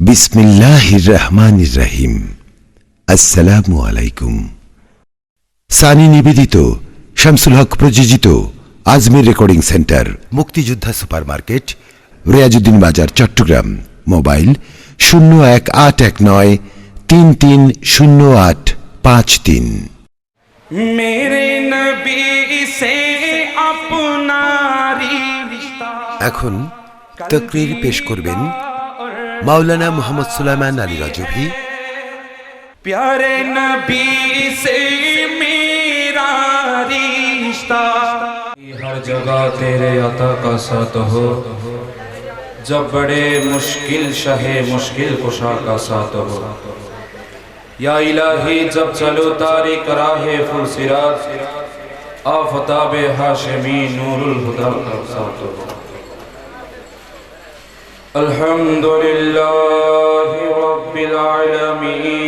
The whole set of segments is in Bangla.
বিসমিল্লাহির রহমান রাহিম আসসালামু আলাইকুম। সানি নিবেদিত শামসুল হক প্রযোজিত আজমির রেকর্ডিং সেন্টার মুক্তিযোদ্ধা super market Reazuddin Bazar Chattogram. Mobile শূন্য এক আট এক নয় তিন তিন শূন্য আট পাঁচ তিন। এখন তকরির পেশ করবেন মাওলানা মোহাম্মদ সুলাইমান আলী রাজভি प्यारे नबी से मेरा रिश्ता हर जगह तेरे अता का साथ हो जब बड़े मुश्किल शहे मुश्किल कुशा का साथ हो या इलाही जब चलो तारी कराहे फुल सिराज आफताब हाशमी नूरुल हुदा का साथ हो الحمد لله رب العالمين.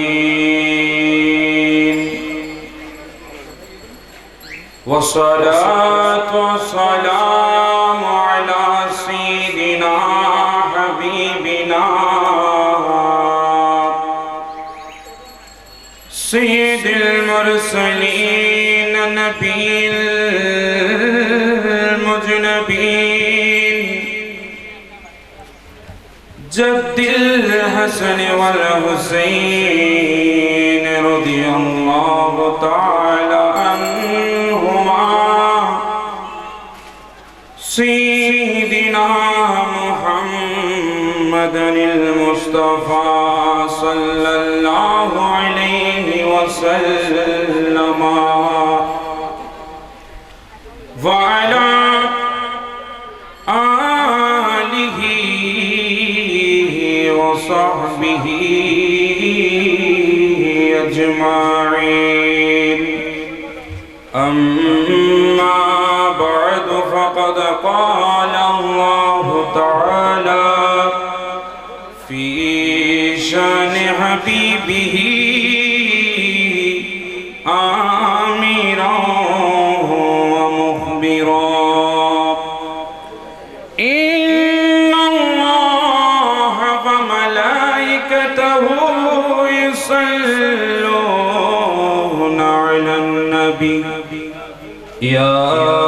والصلاة والسلام على سيدنا حبيبنا سيد المرسلين نبي جد الحسن والحسين رضي الله تعالى عنهما. سيدنا محمد المصطفى صلى الله عليه وسلم. قال الله تعالى في شأن حبيبه آمرا ومخبرا. إن الله وملائكته يصلون على النبي. يا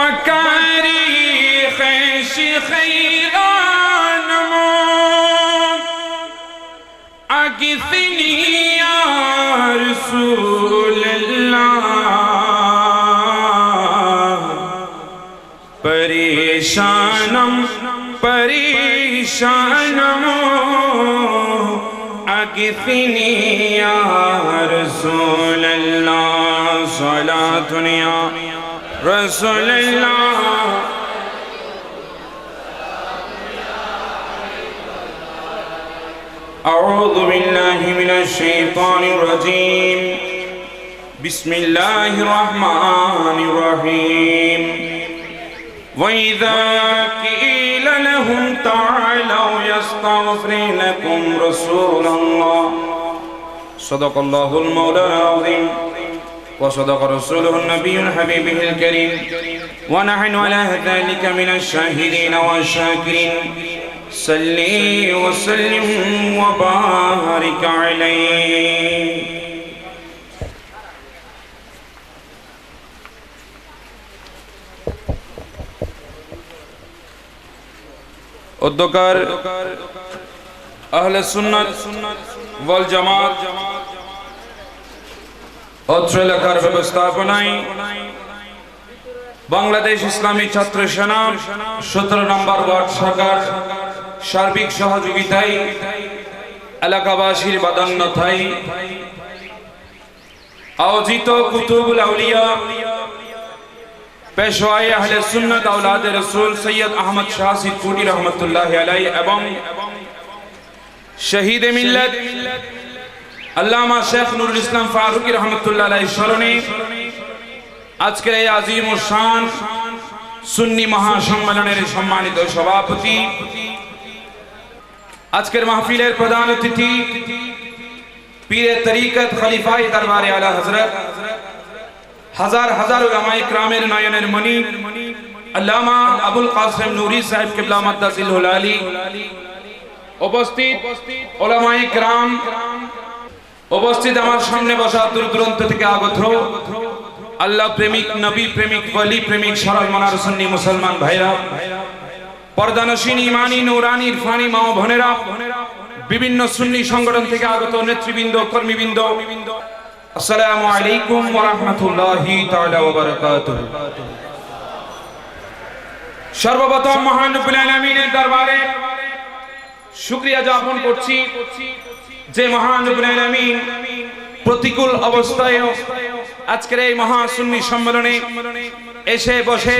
بکاری خیش خیرانمو اگثنی یا پریشانم پریشانم. اگثنی یا رسول اللہ. صلاة دنیا رسول الله أعوذ بالله من الشيطان الرجيم بسم الله الرحمن الرحيم وإذا قيل لهم تعالوا يستغفر لكم رسول الله صدق الله المولى العظيم وصدق رسوله النبي الحبيب الكريم ونحن على ذلك من الشاهدين والشاكرين صلي وسلم وبارك عليه উদ্যোকার আহলে সুন্নাত ওয়াল জামাত অত্র এলাকার ব্যবস্থাপনায় বাংলাদেশ ইসলামী ছাত্র সেনা সতেরো নম্বর ওয়ার্ড শাখার সার্বিক সহযোগিতায় এলাকাবাসীর বাদান্যথায় আয়োজিত কুতুবুল আউলিয়া পেশওয়াই আহলে সুন্নাত আওলাদ রাসূল সৈয়দ আহমদ শাহ সিদ্দিকী রহমাতুল্লাহ এবং শহীদ মিল্লাত علامہ شیخ نور الاسلام فاروقی رحمت اللہ علیہ شرنی آج کے عظیم و شان سنی مہا شمالنے رشمانی دو شوابتی آج کے محفیل پردانتی تھی پیر طریقت خلیفہ دروار علیہ حضرت۔ ہزار ہزار علماء اکرام نائن المنی علامہ ابو القاسم نوری صاحب کے بلامت دزل حلالی اپستی علماء اکرام উপস্থিত আমার সামনে বসা দূর দূরান্ত থেকে আগত আল্লাহ প্রেমিক, নবী প্রেমিক ওলি প্রেমিক, সরল মনার সুন্নি মুসলমান ভাইরা, পর্দানসীন ইমানি নুরানি ইরফানি মা ও বোনেরা, বিভিন্ন সুন্নি সংগঠন থেকে আগত নেতৃবৃন্দ, কর্মীবৃন্দ, আসসালামু সর্বপ্রথম মহান দরবারে শুকরিয়া জ্ঞাপন করছি। যে মহান রব্বুল প্রতিকূল অবস্থায় আজকের এই মহা সুন্নি সম্মেলনে এসে বসে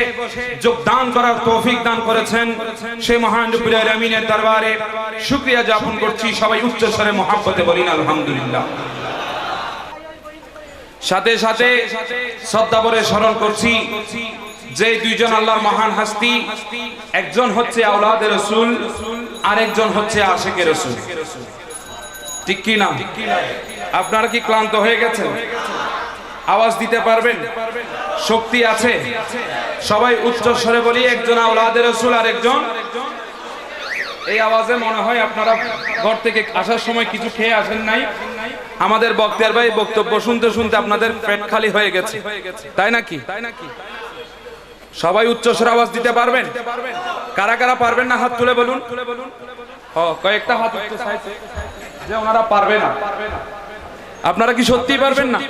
যোগদান করার তৌফিক দান করেছেন সেই মহান রব্বুল দরবারে শুকরিয়া জ্ঞাপন করছি। সবাই উচ্চ স্বরে মহাব্বতে বলিন আলহামদুলিল্লাহ। সাথে সাথে শ্রদ্ধাভরে স্মরণ করছি যে দুইজন আল্লাহর মহান হাস্তি, একজন হচ্ছে আউলাদের রসুল, আরেকজন হচ্ছে আশেকের রসুল। ঠিক কি না? আপনারা কি ক্লান্ত হয়ে গেছেন? আওয়াজ দিতে পারবেন? শক্তি আছে? সবাই উচ্চ স্বরে বলি, একজন আওলাদের রসুল আর একজন। এই আওয়াজে মনে হয় আপনারা ঘর থেকে আসার সময় কিছু খেয়ে আসেন নাই। আমাদের বক্তার ভাই বক্তব্য শুনতে শুনতে আপনাদের পেট খালি হয়ে গেছে। তাই নাকি? তাই নাকি সবাই উচ্চ স্বরে আওয়াজ দিতে পারবেন? কারা কারা পারবেন না? হাত তুলে বলুন। ও কয়েকটা হাত উচ্চ আপনারা কি সত্যি পারবেন না?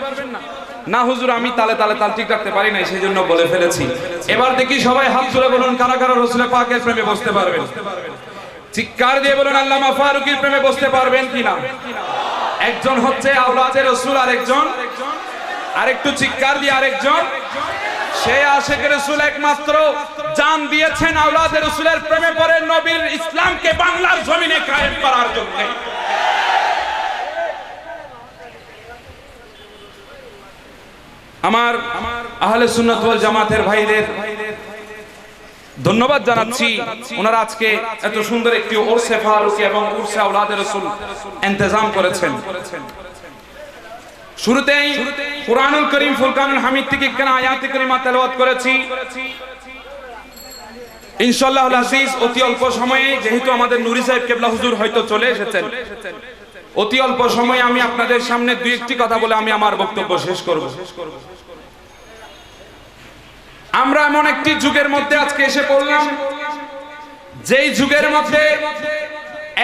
না, হুজুর, আমি তালে তালে তাল ঠিক রাখতে পারি নাই সেই জন্য বলে ফেলেছি। এবার দেখি সবাই হাত তুলে বলুন, কারা কারা রসুলের পাকের প্রেমে বসতে পারবেন? চিৎকার দিয়ে বলুন, আল্লামা ফারুকির প্রেমে বসতে পারবেন কিনা একজন হচ্ছে আওলাদের রসুল, আরেকজন? আরেকটু চিৎকার দিয়ে আরেকজন? সে আশেখ রসুল একমাত্র। জান দিয়েছেন আওলাদের রসুলের প্রেমে পড়ে নবীর ইসলামকে বাংলার জমিনে কায়েম করার জন্য। আমার আহলে সুন্নাত ওয়াল জামাতের ভাইদের ধন্যবাদ জানাচ্ছি। ওনারা আজকে এত সুন্দর একটি ওরসে ফারুকি এবং উরসে আওলাদের রাসূল ইন্তজাম করেছেন। শুরুতেই কুরআনুল করিম ফুরকানুল হামিদ থেকে কেন আয়াতে কারিমা তেলাওয়াত করেছি। ইনশাআল্লাহ আজিজ অতি অল্প সময়ে যেহেতু আমাদের নুরি সাহেব কেবলা হুজুর হয়তো চলে এসেছেন। অতি অল্প সময়ে আমি আপনাদের সামনে দুই একটি কথা বলে আমি আমার বক্তব্য শেষ করব। আমরা এমন একটি যুগের মধ্যে আজকে এসে পড়লাম, যেই যুগের মধ্যে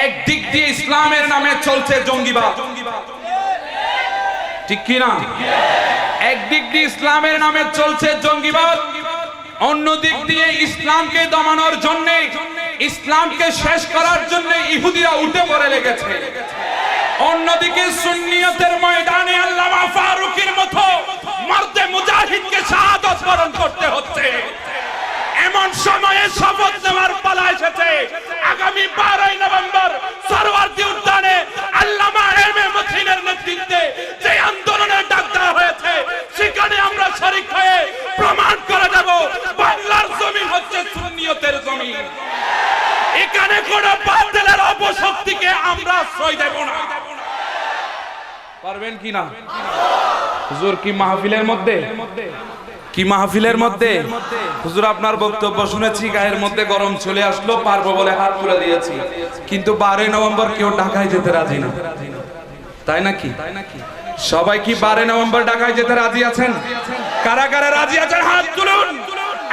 এক দিক দিয়ে ইসলামের নামে চলছে জঙ্গিবাদ। ঠিক কি না? একদিক দিয়ে ইসলামের নামে চলছে জঙ্গিবাদ অন্য দিক দিয়ে ইসলামকে দমানোর জন্য, ইসলামকে শেষ করার জন্য ইহুদিরা উঠে পড়ে লেগেছে। অন্যদিকে সুন্নিয়তের ময়দানে আল্লামা ফারুকের মতো মর্দে মুজাহিদকে শাহাদত স্মরণ করতে হচ্ছে। এমন সময়ে শপথ নেওয়ার পালা এসেছে আগামী বারোই নভেম্বর সরওয়ার্দী উদ্যানে আল্লামা এম এ মতিনের নেতৃত্বে যে আন্দোলনের ডাক দেওয়া হয়েছে সেখানে আমরা শরিক হয়ে প্রমাণ করে দেব বাংলার জমিন হচ্ছে সুন্নিয়তের জমিন এখানে কোন বাতিলের অপশক্তিকে আমরা আশ্রয় দেব না পারবেন কি না? হুজুর, কি মাহফিলের মধ্যে? কি মাহফিলের মধ্যে? হুজুর, আপনার বক্তব্য শুনেছি, গায়ের মধ্যে গরম চলে আসলো, পারব বলে হাত তুলে দিয়েছি। কিন্তু বারোই নভেম্বর কেউ ঢাকায় যেতে রাজি না। তাই নাকি? সবাই কি বারোই নভেম্বর ঢাকায় যেতে রাজি আছেন? কারা কারা রাজি আছেন? হাত তুলুন।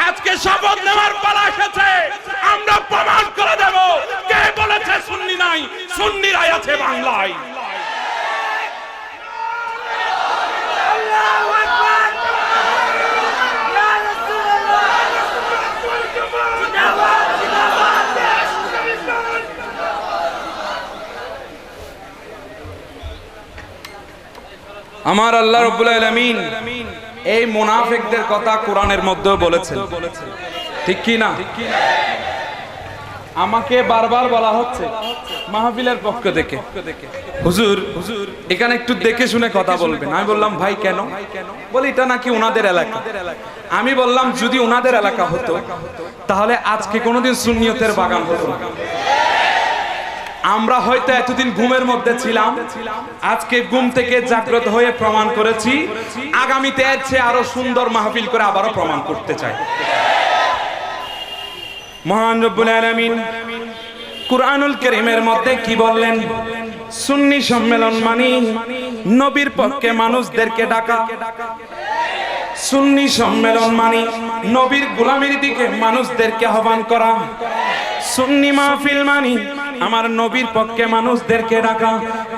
আজকে শপথ নেওয়ার পালা এসেছে। আমরা প্রমাণ করে দেব। কে বলেছে সুন্নি নাই? সুন্নিরাই আছে বাংলায়। আমার আল্লাহ রব্বুল আলমিন এই মোনাফেকদের কথা কোরআনের মধ্যে বলেছেন। ঠিক কি না? আমাকে বারবার বলা হচ্ছে মাহফিলের পক্ষ থেকে। হুজুর হুজুর এখানে একটু দেখে শুনে কথা বলবেন। আমি বললাম ভাই কেন? বলি এটা নাকি ওনাদের এলাকা। আমি বললাম যদি ওনাদের এলাকা হতো তাহলে আজকে কোনোদিন সুন্নিয়তের বাগান হতো না। আমরা হয়তো এতদিন ঘুমের মধ্যে ছিলাম। আজকে ঘুম থেকে জাগ্রত হয়ে প্রমাণ করেছি। আগামীতে এর চেয়ে আরও সুন্দর মাহফিল করে আবারও প্রমাণ করতে চাই। মহান রব্বুল আলামিন কুরআনুল কারীমের মধ্যে কি বললেন? সুন্নি সম্মেলন মানি, নবীর পক্ষে মানুষদেরকে ডাকা। সুন্নি সম্মেলন মানি, নবীর গোলামির দিকে মানুষদেরকে আহ্বান করা। সুন্নি মাহফিল মানি আমার নবীর পক্ষে মানুষদেরকে ডাকা।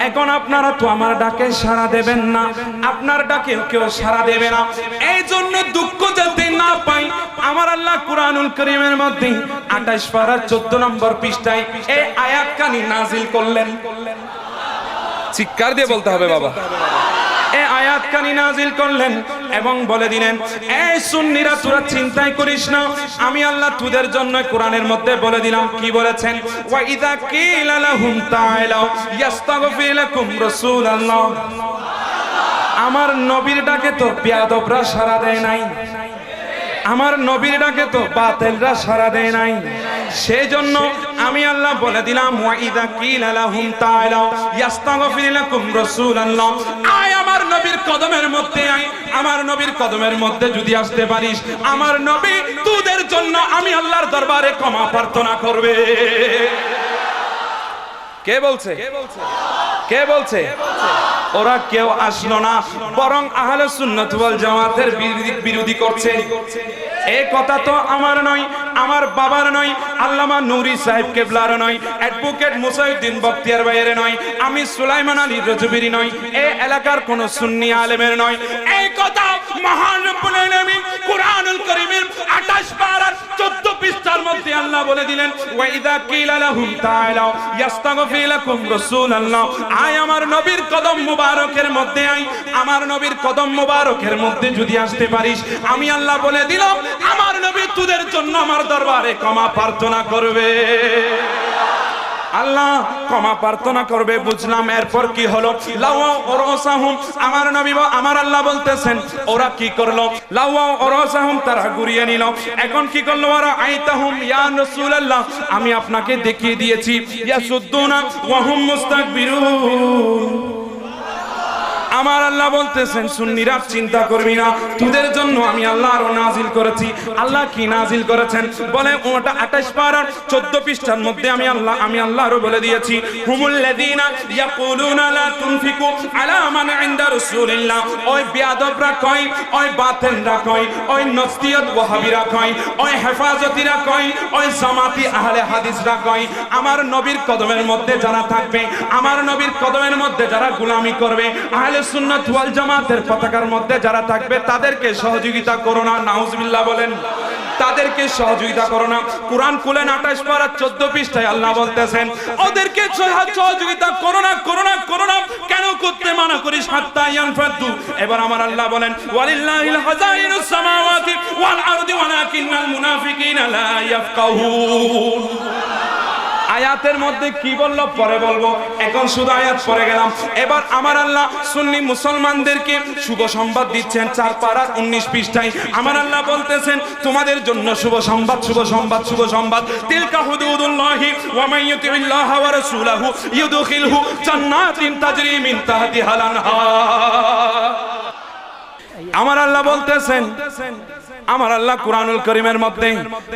এখন আপনারা তো আমার ডাকে সাড়া দেবেন না। আপনার ডাকে কেউ সাড়া দেবে না। এই জন্য দুঃখ যাতে না পাই, আমার আল্লাহ কুরআনুল করিমের মধ্যে আঠাশ পারার চোদ্দ নম্বর পৃষ্ঠায় এই আয়াত কানি নাজিল করলেন। চিৎকার দিয়ে বলতে হবে বাবা। এ আয়াত কানি নাজিল করলেন এবং বলে দিলেন এই সুন্নিরা, তোরা চিন্তাই করিস না। আমি আল্লাহ তোদের জন্য কোরআনের মধ্যে বলে দিলাম। কি বলেছেন? ওয়া ইদা কিলা লাহুম তাআলাউ ইয়াস্তাগফির লাকুম রাসূলুল্লাহ। আমার নবীর ডাকে তো বেয়াদবরা সাড়া দেয় নাই। আমার নবীর ডাকে তো বাতেলরা সাড়া দেয় নাই। সেই জন্য আমি আল্লাহ বলে দিলাম ওয়াইদা কিলা লাহুম তাআলাউ ইয়াস্তাগফির লাকুম রাসূলুল্লাহ। আয় আমার নবীর কদমের মধ্যে আয়। আমার নবীর কদমের মধ্যে যদি আসতে পারিস, আমার নবী তোদের জন্য আমি আল্লাহর দরবারে ক্ষমা প্রার্থনা করবে। কে বলছে? কে বলছে? ওরা কেউ আসলো না, বরং আহলে সুন্নাত ওয়াল জামাতের বিরোধী বিরোধী করছে। এই কথা তো আমার নয়, আমার বাবার নয়, আল্লামা নুরি সাহেব কেবলার নয়, অ্যাডভোকেট মুসাইউদ্দিন বক্তিয়ার ভাইয়ের নয়, আমি সুলাইমান আলী রজবিরি নয় এই এলাকার কোন সুন্নি আলেমের নয়। এই কথা মহান রব্বুল আলামিন কুরআনুল কারীমের 28 পারার 14 পৃষ্ঠার মধ্যে আল্লাহ বলে দিলেন কিলা লাহুম রাসূলুল্লাহ। আয় আমার নবীর কদম মুবারকের মধ্যে আই আমার নবীর কদম মুবারকের মধ্যে যদি আসতে পারিস, আমি আল্লাহ বলে দিলাম, আমার নবী তোদের জন্য আমার দরবারে ক্ষমা প্রার্থনা করবে। আল্লাহ ক্ষমা প্রার্থনা করবে, বুঝলাম। এরপর কি হলো? লাওয়া ওরসাহুম, আমার নবী আমার আল্লাহ বলতেছেন, ওরা কি করল? লাওয়া ওরসাহুম, তারা ঘুরিয়ে নিল। এখন কি করল ওরা? আইতাহুম, ইয়া রাসূলুল্লাহ, আমি আপনাকে দেখিয়ে দিয়েছি। ইয়াসুদ্দুনা ওয়া হুম মুস্তাকবিরুন। আমার আল্লাহ বলতেছেন, সুন্নিরা চিন্তা করবি না। তোদের জন্য আমি আল্লাহ আরও নাজিল করেছি। আল্লাহ কি নাজিল করেছেন? বলে, ওটা 28 পারার 14 পৃষ্ঠার মধ্যে আমি আল্লাহ আমি আল্লাহ আরও বলে দিয়েছি। আমার নবীর কদমের মধ্যে যারা গোলামি করবে, আহলে সুন্নাত ওয়াল জামাতের পতাকার মধ্যে যারা থাকবে, তাদেরকে সহযোগিতা করো না। নাউজুবিল্লাহ বলেন, তাদেরকে সহযোগিতা করো না। কোরআন খুলেন আঠাশ পারা চোদ্দ পৃষ্ঠায় আল্লাহ বলতেছেন, ওদেরকে সহযোগিতা করো না করো না করো না। কেন করতে মানা করিস? হাত্তা ইয়ানফাদু এবার আমার আল্লাহ বলেন, ওয়ালিল্লাহিল হাজাইনুস সামাওয়াতি ওয়াল আরদি, ওয়ালাকিন্নাল মুনাফিকিনা লা ইয়াফকাহুন। আয়াতের মধ্যে কি বলল? পরে বলব। এখন শুধু আয়াত পরে গেলাম। এবার আমার আল্লাহ সুন্নি মুসলমানদেরকে শুভ সংবাদ দিচ্ছেন চার পাড়ার উনিশ পৃষ্ঠায়। আমার আল্লাহ বলতেছেন, তোমাদের জন্য শুভ সংবাদ শুভ সংবাদ শুভ সংবাদ। তিলকা হুদুদুল্লাহি ওয়া মান ইউতিবিল্লাহ ওয়া রাসূলাহু ইউদখিলহু জান্নাতিন তাজরি মিন তাহতিহাল আমার আল্লাহ বলতেছেন আমার আল্লাহ কুরআনুল করিমের মধ্যে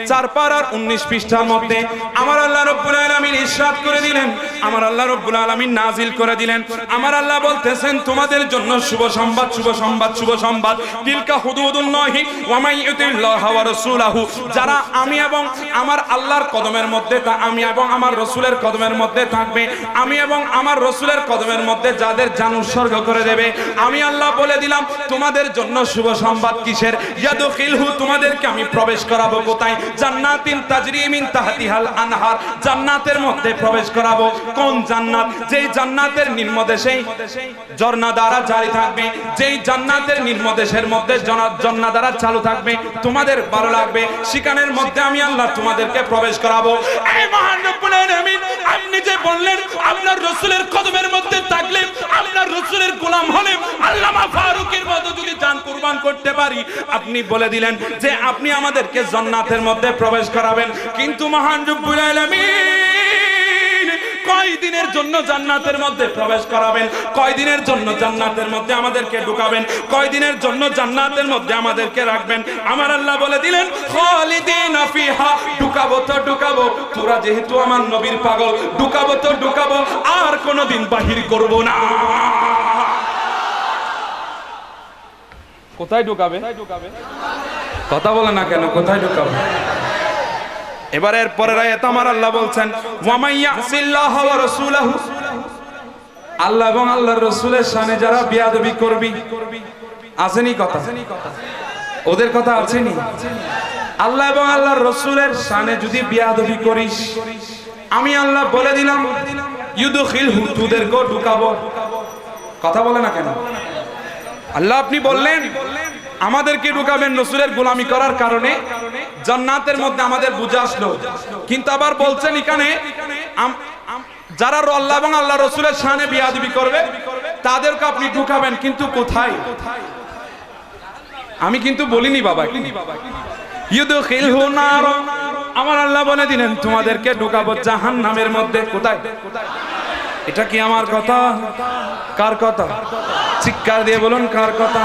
চার পারার উনিশ পৃষ্ঠার মধ্যে আমার আল্লাহ রব্বুল আলামিন ইরশাদ করে দিলেন, আমার আল্লাহ রব্বুল আলামিন নাজিল করে দিলেন। আমার আল্লাহ বলতেছেন, তোমাদের জন্য শুভ সংবাদ শুভ সংবাদ শুভ সংবাদ। তিলকা হুদুদুল্লাহি ওয়া মান ইউতিল্লাহ ওয়া রাসূলাহু। যারা আমি এবং আমার আল্লাহর কদমের মধ্যে তা, আমি এবং আমার রসুলের কদমের মধ্যে থাকবে, আমি এবং আমার রসুলের কদমের মধ্যে যাদের জান উৎসর্গ করে দেবে, আমি আল্লাহ বলে দিলাম, তোমাদের জন্য শুভ সংবাদ কিসের? ইয়াদখিল ইউদখিলহু তোমাদেরকে আমি প্রবেশ করাবো কোথায়? জান্নাতিন তাজরি মিন তাহতিহাল আনহার। জান্নাতের মধ্যে প্রবেশ করাবো। কোন জান্নাত? যেই জান্নাতের নিম্নদেশে ঝর্ণা দ্বারা জারি থাকবে। যেই জান্নাতের নিম্নদেশের মধ্যে জনা- ঝর্ণা দ্বারা চালু থাকবে। তোমাদের ভালো লাগবে। সেখানের মধ্যে আমি আল্লাহ তোমাদেরকে প্রবেশ করাবো। এই মহান রব্বুল আলামিন, আপনি যে বললেন, আপনার রসুলের কদমের মধ্যে থাকলে, আপনার রসুলের গোলাম হলে আল্লামা ফারুকের মতো যদি জান কুরবান করতে পারি, আপনি বলে দিলেন যে আপনি আমাদেরকে জান্নাতের মধ্যে প্রবেশ করাবেন। কিন্তু মহান রব্বুল আলামিন কয় দিনের জন্য জান্নাতের মধ্যে প্রবেশ করাবেন? কয় দিনের জন্য জান্নাতের মধ্যে আমাদেরকে ঢুকাবেন? কয় দিনের জন্য জান্নাতের মধ্যে আমাদেরকে রাখবেন? আমার আল্লাহ বলে দিলেন, খালিদিনা ফিহা, ঢুকাবো তো ঢুকাবো। তোরা যেহেতু আমার নবীর পাগল, ঢুকাবো তো ঢুকাবো। আর কোনোদিন বাহির করব না। কোথায় ঢুকাবে? কথা বলে না কেন? কোথায় ঢুকাবে? এবার এর পরের আয়াত আমার আল্লাহ বলছেন ওয়া রাসূলাহু। আল্লাহ এবং আল্লাহর রাসূলের শানে যারা বিয়াদবি করবি, আসেনি কথা? ওদের কথা আছেনি আল্লাহ এবং আল্লাহর রাসূলের শানে যদি বিয়াদবি করিস, আমি আল্লাহ বলে দিলাম, ইউদখিলহু, তোদেরকেও ঢুকাবো। কথা বলে না কেন? আল্লাহ আপনি বললেন আমাদেরকে ঢুকাবেন রসুলের গোলামি করার কারণে। জান্নাতের মধ্যে আমাদের বুঝে আসলো। কিন্তু আবার বলছেন এখানে যারা আল্লাহ এবং আল্লাহ রসুলের সামনে বিয়াদবি করবে, তাদেরকে আপনি ঢুকাবেন, কিন্তু কোথায়? আমি কিন্তু বলিনি বাবা আমার আল্লাহ বলে দিলেন, তোমাদেরকে ঢুকাবো জাহান্নামের মধ্যে। কোথায়? এটা কি আমার কথা? কার কথা? চিৎকার দিয়ে বলুন, কার কথা?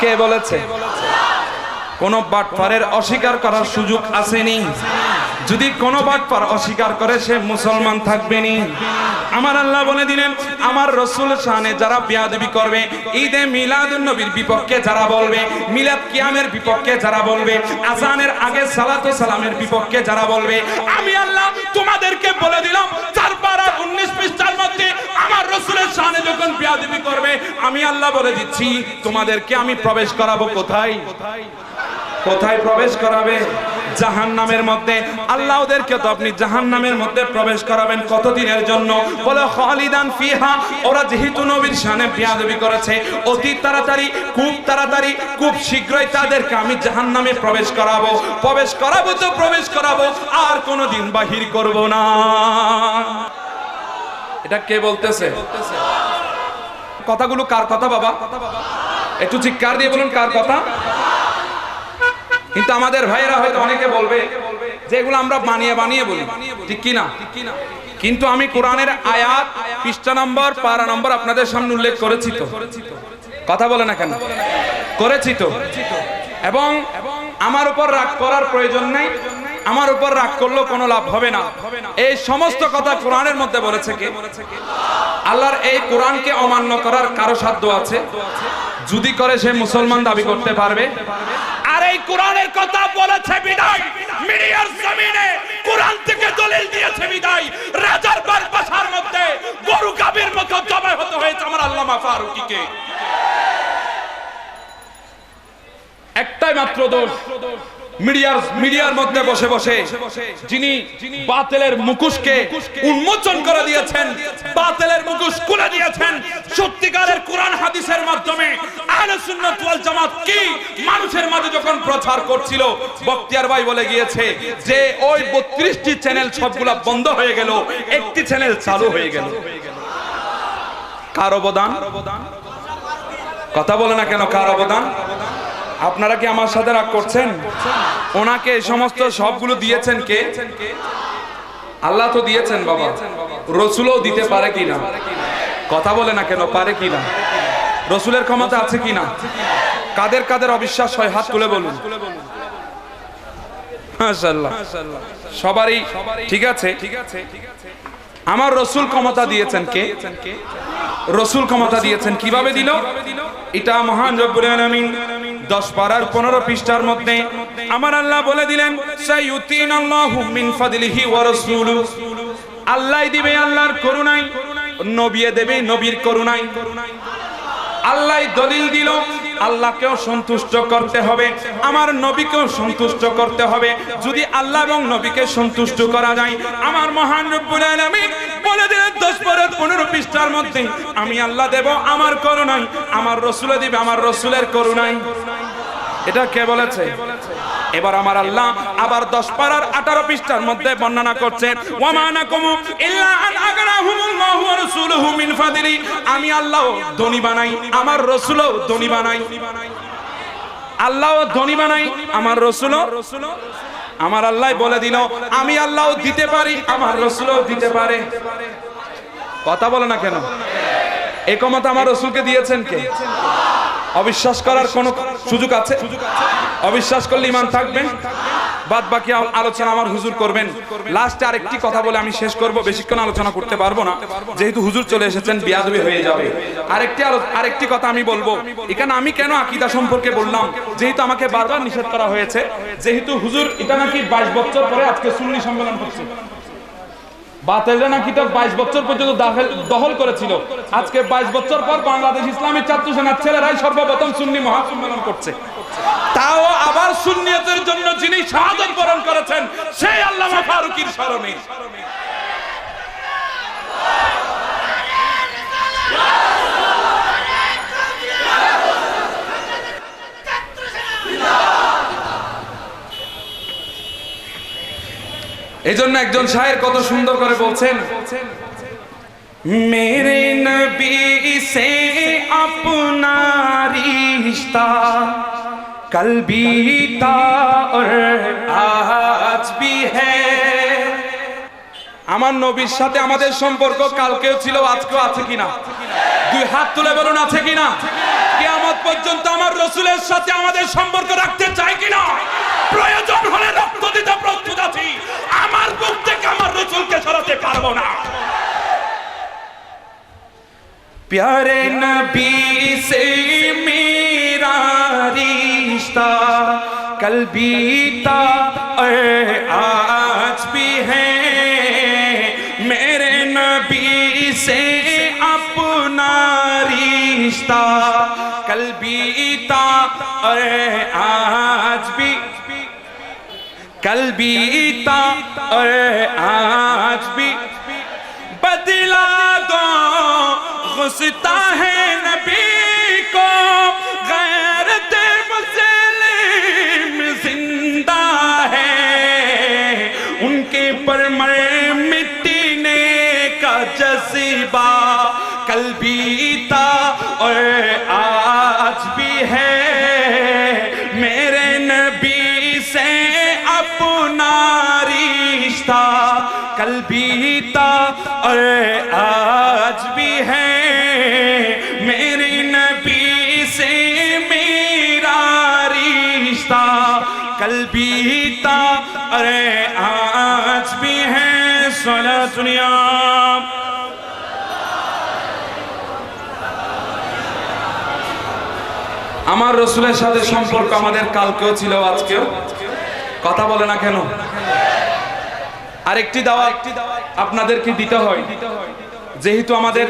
কে বলেছে? কোন বাটপারের অস্বীকার করার সুযোগ আসেনি। যদি কোন বাটপার অস্বীকার করে, সে মুসলমান থাকবে নি আমার আল্লাহ বলে দিলেন, আমার রসুল শানে যারা বিয়াদবি করবে, ঈদে মিলাদুন নবীর বিপক্ষে যারা বলবে, মিলাদ কিয়ামের বিপক্ষে যারা বলবে, আজানের আগে সালাতু সালামের বিপক্ষে যারা বলবে, আমি আল্লাহ তোমাদেরকে বলে দিলাম, চার পারা উনিশ পৃষ্ঠার মধ্যে রসুলের শানে যখন বিয়াদবি করবে, আমি আল্লাহ বলে দিচ্ছি, তোমাদেরকে আমি প্রবেশ করাবো কোথায়? কোথায় প্রবেশ করাবে? জাহান নামের মধ্যে। আল্লাহ ওদেরকে তো আপনি জাহান নামের মধ্যে প্রবেশ করাবেন কতদিনের জন্য? বলে, খালিদান ফিহা, ওরা যেহেতু নবীর শানে বিয়াদবি করেছে, অতি তাড়াতাড়ি, খুব তাড়াতাড়ি, খুব শীঘ্রই তাদেরকে আমি জাহান নামে প্রবেশ করাবো। প্রবেশ করাবো তো প্রবেশ করাবো, আর কোনোদিন বাহির করব না। এটা কে বলতেছে? কথাগুলো কার কথা বাবা? একটু চিৎকার দিয়ে বলুন কার কথা? কিন্তু আমাদের ভাইয়েরা হয়তো অনেকে বলবে যে এগুলো আমরা বানিয়ে বানিয়ে বলি। ঠিক কি না কিন্তু আমি কোরআনের আয়াত পৃষ্ঠা নম্বর, পারা নম্বর আপনাদের সামনে উল্লেখ করেছি তো। কথা বলে না কেন? করেছি তো। এবং আমার উপর রাগ করার প্রয়োজন নেই। আমার উপর রাগ করলেও কোনো লাভ হবে না। এই সমস্ত কথা কোরআনের মধ্যে বলেছে কে? আল্লাহর এই কোরআনকে অমান্য করার কারও সাধ্য আছে? যদি করে সে মুসলমান দাবি করতে পারবে। আর এই কোরআনের কথা বলেছে বিদায়। মিডিয়ার জমিনে কোরআন থেকে দলিল দিয়েছে বিদায়। রাজার বারবাসার মধ্যে গরু গাবির মতো জবাই হতে হয়েছে আমার আল্লামা ফারুকিকে। একটাই মাত্র দোষ। মিডিয়ার মিডিয়ার মধ্যে বসে বসে যিনি বাতিলের মুখোশকে উন্মোচন করে দিয়েছেন, বাতিলের মুখোশ খুলে দিয়েছেন। সত্যিকারের কোরআন হাদিসের মাধ্যমে আহলে সুন্নাত ওয়াল জামাত কি মানুষের মাঝে যখন প্রচার করছিল, বক্তিয়ার ভাই বলে গিয়েছে যে ওই 32টি চ্যানেল সবগুলা বন্ধ হয়ে গেল, একটি চ্যানেল চালু হয়ে গেল। কার অবদান? কথা বলে না কেন কার অবদান? আপনারা কি আমার সাথে রাগ করছেন? ওনাকে এই সমস্ত সবগুলো দিয়েছেন কে? আল্লাহ তো দিয়েছেন বাবা। রসুলও দিতে পারে কিনা কথা বলে না কেন, পারে কিনা রসুলের ক্ষমতা আছে কিনা কাদের কাদের অবিশ্বাস হয়, হাত তুলে বলুন। সবারই ঠিক আছে। ঠিক আছে আমার রসুল ক্ষমতা দিয়েছেন কে? রসুল ক্ষমতা দিয়েছেন কীভাবে দিল? এটা মহান রব্বুল 10 পারার 15 পৃষ্ঠার মধ্যে আমার আল্লাহ বলে দিলেন আল্লাহু দিবে আল্লাহর করুণায়, নবী দেবে নবীর করুণায়। আল্লাহ দলিল দিল, আল্লাহকেও সন্তুষ্ট করতে হবে, আমার নবীকেও সন্তুষ্ট করতে হবে। যদি আল্লাহ এবং নবীকে সন্তুষ্ট করা যায়, আমার মহান রব্বুল আলামিন বলে দিলেন, দশ পরের পনেরো পৃষ্ঠার মধ্যে, আমি আল্লাহ দেব, আমার করুণাই, আমার রসুলে দিবে, আমার রসুলের করুণাই। এটা কে বলেছে? এবার আমার আল্লাহ আবার দশ পারার আঠারো পৃষ্ঠার মধ্যে বর্ণনা করছেন আমি আল্লাহ ধনী বানাই, আমার রসুলও ধনী বানাই। আল্লাহ ধনী বানাই, আমার রসুলও আমার আল্লাহ বলে দিল, আমি আল্লাহ দিতে পারি, আমার রসুলও দিতে পারে। কথা বলে না কেন? এ একমত আমার রসুলকে দিয়েছেন কে? অবিশ্বাস করার কোনো সুযোগ আছে? অবিশ্বাস করলে ইমান থাকবে? বাদ বাকি আলোচনা আমার হুজুর করবেন। লাস্টে আরেকটি কথা বলে আমি শেষ করব, বেশিক্ষণ আলোচনা করতে পারব না। যেহেতু হুজুর চলে এসেছেন, বিয়াদবি হয়ে যাবে। আরেকটি আরেকটি কথা আমি বলব। এখানে আমি কেন আকিদা সম্পর্কে বললাম? যেহেতু আমাকে বারবার নিষেধ করা হয়েছে, যেহেতু হুজুর এটা নাকি বাইশ বছর পরে আজকে সুন্নি সম্মেলন করছে। বাতেলরা নাকি তো বাইশ বছর পর্যন্ত দাখেল করেছিল। আজকে বাইশ বছর পর বাংলাদেশ ইসলামী ছাত্র সেনার ছেলেরাই সর্বপ্রথম সুন্নি মহাসম্মেলন করছে। তাও আবার সুন্নিয়তের জন্য যিনি শাহাদত বরণ করেছেন, সেই আল্লামা ফারুকির স্মরণে। এই জন্য একজন সাহেব কত সুন্দর করে বলছেন, মেরে নবী সে আপনার রিশতা কল তা আর আজ ভি আমার নবীর সাথে আমাদের সম্পর্ক কালকেও ছিল, আজকেও আছে কিনা? দুই হাত তুলে বলুন, আছে কিনা? কেয়ামত পর্যন্ত আমার রসুলের সাথে আমাদের সম্পর্ক রাখতে চাই কিনা? প্রয়োজন হলে بولو پیارے نبی سے میرا رشتہ کل بھی تھا آج بھی ہے۔ میرے نبی سے اپنا رشتہ کل بھی تھا آج بھی۔ کل بھی تا اور آج بھی۔ سوچتا ہے نبی کو، غیرت مسلم زندہ ہے۔ ان کے پر مر مٹنے کا جذبہ کل بھی تھا اور آج بھی ہے۔ میرے نبی سے اپنا رشتہ کل بھی تھا اور آج ارے آج بھی ہے سولہ دنیا আমার রসুলের সাথে সম্পর্ক আমাদের কালকেও ছিল, আজকেও। কথা বলে না কেন? আর একটি দাওয়া আপনাদেরকে দিতে হয়। যেহেতু আমাদের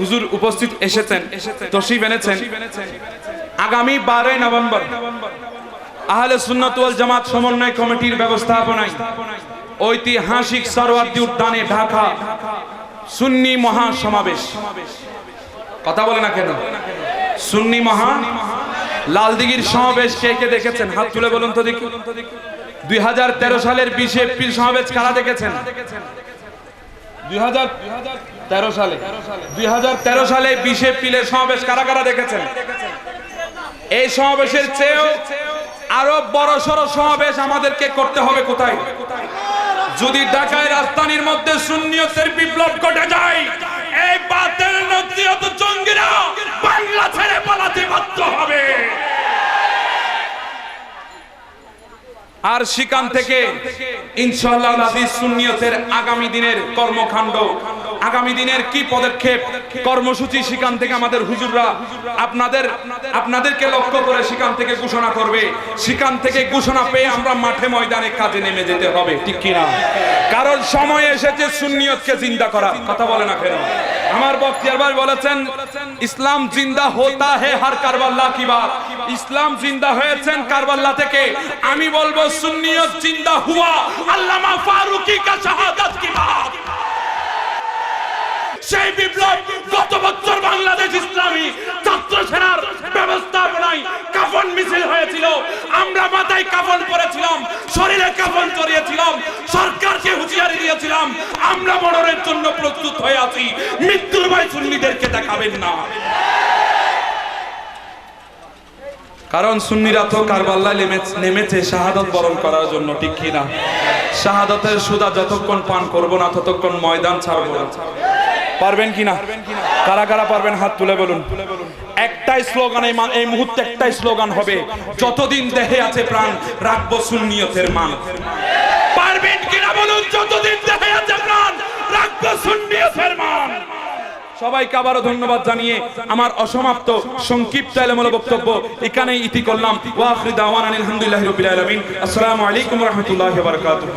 হুজুর উপস্থিত এসেছেন তশিফ বেনেছেন আগামী বারোই নভেম্বর আহলে সুন্নত ওয়াল জামাত সমন্বয় কমিটির ব্যবস্থাপনায় ঐতিহাসিক সরওয়ার্দী উদ্যানে ঢাকা সুন্নি মহা সমাবেশ কথা বলে না কেন? সুন্নি মহা লালদিঘির সমাবেশ কে কে দেখেছেন? হাত তুলে বলুন তো দেখি। দুই হাজার তেরো সালের বিশে এপ্রিল সমাবেশ কারা দেখেছেন? দুই হাজার তেরো সালে। দুই হাজার তেরো সালে বিশে এপ্রিলের সমাবেশ কারা কারা দেখেছেন? এই সমাবেশের চেয়েও আরও বড় সড় সমাবেশ আমাদেরকে করতে হবে কোথায়? যদি ঢাকায় রাজধানীর মধ্যে শূন্যতের বিপ্লব ঘটে যায়, এই বাতেল নদীয়ত জঙ্গিরা বাংলা ছেড়ে পালাতে বাধ্য হবে। আর সেখান থেকে ইনশাআল্লাহ সুন্নিয়তের আগামী দিনের কর্মকাণ্ড, আগামী দিনের কি পদক্ষেপ কর্মসূচি সেখান থেকে আমাদের হুজুররা আপনাদের, আপনাদেরকে লক্ষ্য করে সেখান থেকে ঘোষণা করবে। সেখান থেকে ঘোষণা পেয়ে আমরা মাঠে ময়দানে কাজে নেমে যেতে হবে, ঠিক কিনা? কারণ সময় এসেছে সুন্নিয়তকে চিন্তা করা কথা বলে না কেন আমার বক্তিয়ার ভাই বলেছেন, ইসলাম জিন্দা হোতা হে হার কারবাল্লা কি বাত? ইসলাম জিন্দা হয়েছেন কারবাল্লা থেকে। আমি বলব, সুন্নিয়ত জিন্দা হুয়া, আল্লামা ফারুকি কা শাহাদাত কি বাত? সেই বিপ্লব গত বছর বাংলাদেশ ইসলামী ছাত্র সেনার ব্যবস্থাপনায় কাফন মিছিল হয়েছিল। আমরা মাথায় কাফন পরেছিলাম, শরীরে কাফন চড়িয়েছিলাম, সরকারকে হুঁশিয়ারি দিয়েছিলাম। আমরা মরণের জন্য প্রস্তুত হয়ে আছি। মৃত্যুর ভয় সুন্নিদেরকে দেখাবেন না। কারণ সুন্নিরা তো কারবাল্লায় নেমে- নেমেছে শাহাদত বরণ করার জন্য, ঠিক কিনা শাহাদতের সুদা যতক্ষণ পান করব না, ততক্ষণ ময়দান ছাড়বো না। পারবেন কিনা কারা কারা পারবেন হাত তুলে বলুন। একটাই স্লোগান এই মুহূর্তে একটাই স্লোগান হবে, যতদিন দেহে আছে প্রাণ, রাখব সুন্নিয়তের মান। পারবেন কিনা বলুন? যতদিন দেহে আছে প্রাণ, রাখব সুন্নিয়তের মান। সবাইকে আবারও ধন্যবাদ জানিয়ে আমার অসমাপ্ত, সংক্ষিপ্ত এলমূল বক্তব্য এখানেই ইতি করলাম। ওয়া আখির দাওয়ানা আলহামদুলিল্লাহি রাব্বিল আলামিন। আসসালামু আলাইকুম রাহমাতুল্লাহি বারাকাতুহু।